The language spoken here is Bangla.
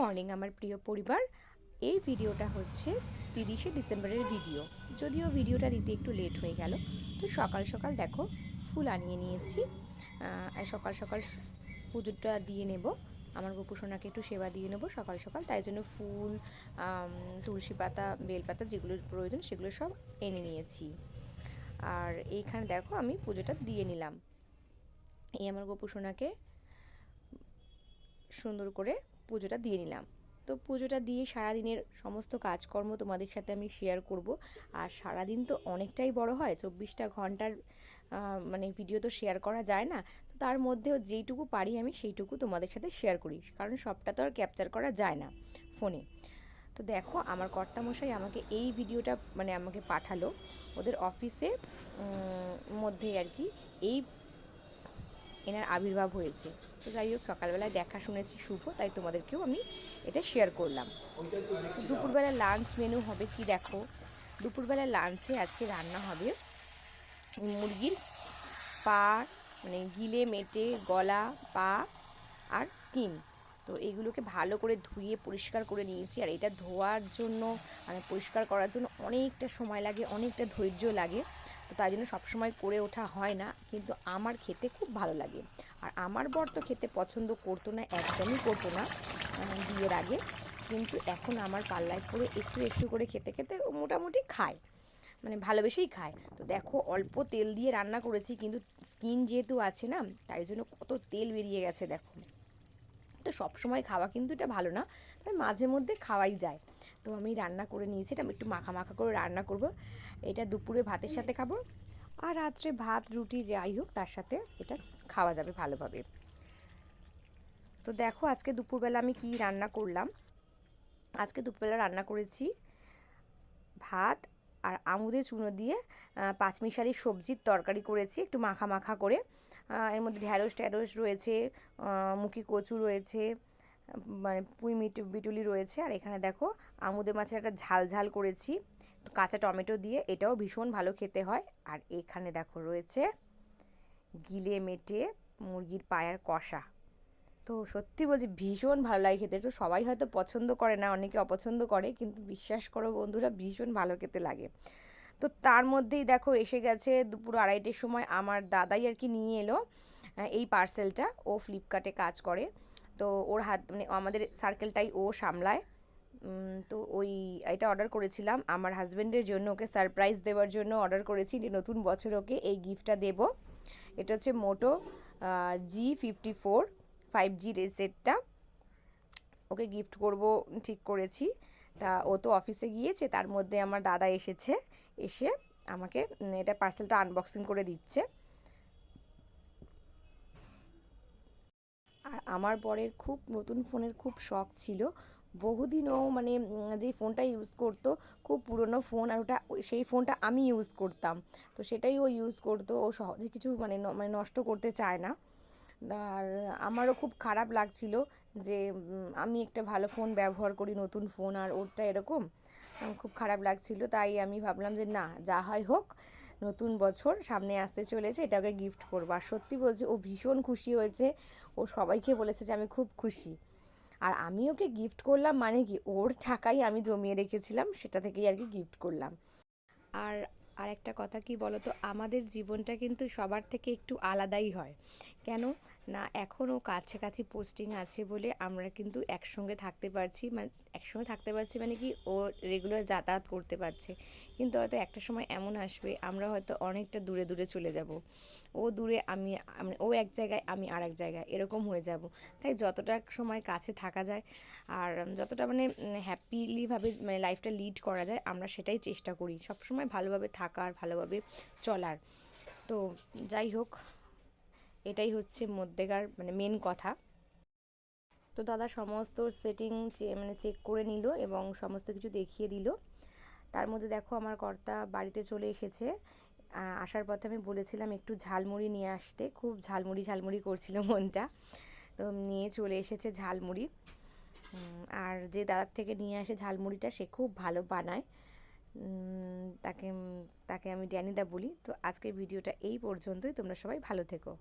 মর্নিং আমার প্রিয় পরিবার। এই ভিডিওটা হচ্ছে তিরিশে ডিসেম্বরের ভিডিও। যদিও ভিডিওটা দিতে একটু লেট হয়ে গেল, তো সকাল সকাল দেখো ফুল আনিয়ে নিয়েছি। সকাল সকাল পুজোটা দিয়ে নেব। আমার গোপুসোনাকে একটু সেবা দিয়ে নেব সকাল সকাল, তাই জন্য ফুল তুলসী পাতা বেলপাতা যেগুলো প্রয়োজন সেগুলো সব এনে নিয়েছি। আর এইখানে দেখো আমি পুজোটা দিয়ে নিলাম। এই আমার গোপুসোনাকে সুন্দর করে পুজোটা দিয়ে নিলাম। তো পুজোটা দিয়ে সারাদিনের সমস্ত কাজকর্ম তোমাদের সাথে আমি শেয়ার করব। আর সারাদিন তো অনেকটাই বড় হয়, চব্বিশটা ঘণ্টার মানে ভিডিও তো শেয়ার করা যায় না। তো তার মধ্যেও যেইটুকু পারি আমি সেইটুকু তোমাদের সাথে শেয়ার করি, কারণ সবটা তো আর ক্যাপচার করা যায় না ফোনে তো দেখো, আমার কর্তামশাই আমাকে এই ভিডিওটা মানে আমাকে পাঠালো। ওদের অফিসে মধ্যে আর কি, এই এনার আবির্ভাব হয়েছে। তো যাই হোক, সকালবেলায় দেখা শুনেছি শুভ, তাই তোমাদেরকেও আমি এটা শেয়ার করলাম। দুপুরবেলা লাঞ্চ মেনু হবে কি দেখো? দুপুরবেলা লাঞ্চে আজকে রান্না হবে মুরগির পা মানে গিলে, মেটে, গলা, পা আর স্কিন তো এগুলোকে ভালো করে ধুয়ে পরিষ্কার করে নিয়েছি। আর এটা ধোয়ার জন্য মানে পরিষ্কার করার জন্য অনেকটা সময় লাগে, অনেকটা ধৈর্য লাগে। তো তাই জন্য সবসময় করে ওঠা হয় না, কিন্তু আমার খেতে খুব ভালো লাগে। আর আমার বর তো খেতে পছন্দ করতো না, একদমই করতো না বিয়ের আগে। কিন্তু এখন আমার পাল্লায় পরে একটু একটু করে খেতে খেতে মোটামুটি খায় মানে ভালোবেসেই খায়। তো দেখো, অল্প তেল দিয়ে রান্না করেছি, কিন্তু স্কিন যেহেতু আছে না, তাই জন্য কত তেল বেরিয়ে গেছে, দেখো। তো সব সময় খাওয়া কিন্তু এটা ভালো না, তাই মাঝে মধ্যে খাওয়াই যায়। তো আমি রান্না করে নিয়েছি, এটা আমি একটু মাখা মাখা করে রান্না করব। এটা দুপুরে ভাতের সাথে খাব, আর রাত্রে ভাত, রুটি, যাই হোক, তার সাথে এটা খাওয়া যাবে ভালোভাবে। তো দেখো আজকে দুপুরবেলা আমি কি রান্না করলাম। আজকে দুপুরবেলা রান্না করেছি ভাত আর আমুদের চুনো দিয়ে পাঁচমিশালি সবজির তরকারি করেছি, একটু মাখা মাখা করে। এর মধ্যে ঢ্যাঁড়স ট্যাঁড়স রয়েছে মুখি কচু রয়েছে মানে পুঁই মিটু, বিটুলি রয়েছে। আর এখানে দেখো আমুদে মাছের একটা ঝাল ঝাল করেছি। কাঁচা টমেটো দিয়ে, এটাও ভীষণ ভালো খেতে হয়। আর এখানে দেখো রয়েছে, গিলে মেটে মুরগির পায়ার কষা। তো সত্যি বলছি, ভীষণ ভালো লাগে খেতে। তো সবাই হয়তো পছন্দ করে না, অনেকে অপছন্দ করে, কিন্তু বিশ্বাস করো বন্ধুরা, ভীষণ ভালো খেতে লাগে। তো তার মধ্যেই দেখো এসে গেছে দুপুর আড়াইটের সময় আমার দাদাই আর কি নিয়ে এলো এই পার্সেলটা ও ফ্লিপকার্টে কাজ করে। তো ওর হাত মানে আমাদের সার্কেলটাই ও সামলায়। তো ওই, এটা অর্ডার করেছিলাম। আমার হাজব্যান্ডের জন্য ওকে সারপ্রাইজ দেওয়ার জন্য অর্ডার করেছি যে নতুন বছর ওকে এই গিফটটা দেব। এটা হচ্ছে Moto G fifty four five G সেটটা ওকে গিফট করব, ঠিক করেছি। তা ও তো অফিসে গিয়েছে, তার মধ্যে আমার দাদা এসেছে। এসে আমাকে এটা পার্সেলটা আনবক্সিং করে দিচ্ছে। আর আমার বরের খুব নতুন ফোনের খুব শখ ছিল। বহুদিনও মানে যেই ফোনটা ইউজ করতো, খুব পুরনো ফোন আর ওটা সেই ফোনটা আমি ইউজ করতাম। তো সেটাই ও ইউজ করতো, ও সহজে কিছু মানে মানে নষ্ট করতে চায় না। আর আমারও খুব খারাপ লাগছিল যে আমি একটা ভালো ফোন ব্যবহার করি, নতুন ফোন, আর ওরটা এরকম। খুব খারাপ লাগছিল, তাই আমি ভাবলাম যে না, যা হয় হোক, নতুন বছর সামনে আসতে চলেছে, এটাকে গিফট করব। আর সত্যি বলছি, ও ভীষণ খুশি হয়েছে, ও সবাইকে বলেছে যে আমি খুব খুশি। আর আমি ওকে গিফট করলাম মানে কি, ওর টাকাই আমি জমিয়ে রেখেছিলাম, সেটা থেকেই আর কি গিফট করলাম। আর আর একটা কথা কি বলতো, আমাদের জীবনটা কিন্তু সবার থেকে একটু আলাদাই হয়। কেন? না, এখনও কাছাকাছি পোস্টিং আছে বলে আমরা কিন্তু একসঙ্গে থাকতে পারছি মানে একসঙ্গে থাকতে পারছি মানে কি ও রেগুলার যাতায়াত করতে পারছে। কিন্তু হয়তো একটা সময় এমন আসবে, আমরা হয়তো অনেকটা দূরে দূরে চলে যাব। ও দূরে আমি আমি- ও এক জায়গায়, আমি আর এক জায়গায়, এরকম হয়ে যাব। তাই যতটা সময় কাছে থাকা যায় আর যতটা মানে হ্যাপিলিভাবে মানে লাইফটা লিড করা যায়, আমরা সেটাই চেষ্টা করি। সবসময় ভালোভাবে থাকার, ভালোভাবে চলার। তো যাই হোক এটাই হচ্ছে মধ্যেকার মানে মেন কথা। তো দাদা সমস্ত সেটিং মানে চেক করে নিল এবং সমস্ত কিছু দেখিয়ে দিল। তার মধ্যে দেখো আমার কর্তা বাড়িতে চলে এসেছে। আসার পথে আমি বলেছিলাম একটু ঝালমুড়ি নিয়ে আসতে। খুব ঝালমুড়ি ঝালমুড়ি করছিল মনটা। তো নিয়ে চলে এসেছে ঝালমুড়ি। আর যে দাদার থেকে নিয়ে আসে ঝালমুড়িটা, সে খুব ভালো বানায়। তাকে তাকে আমি ড্যানিদা বলি। তো আজকের ভিডিওটা এই পর্যন্তই। তোমরা সবাই ভালো থেকো।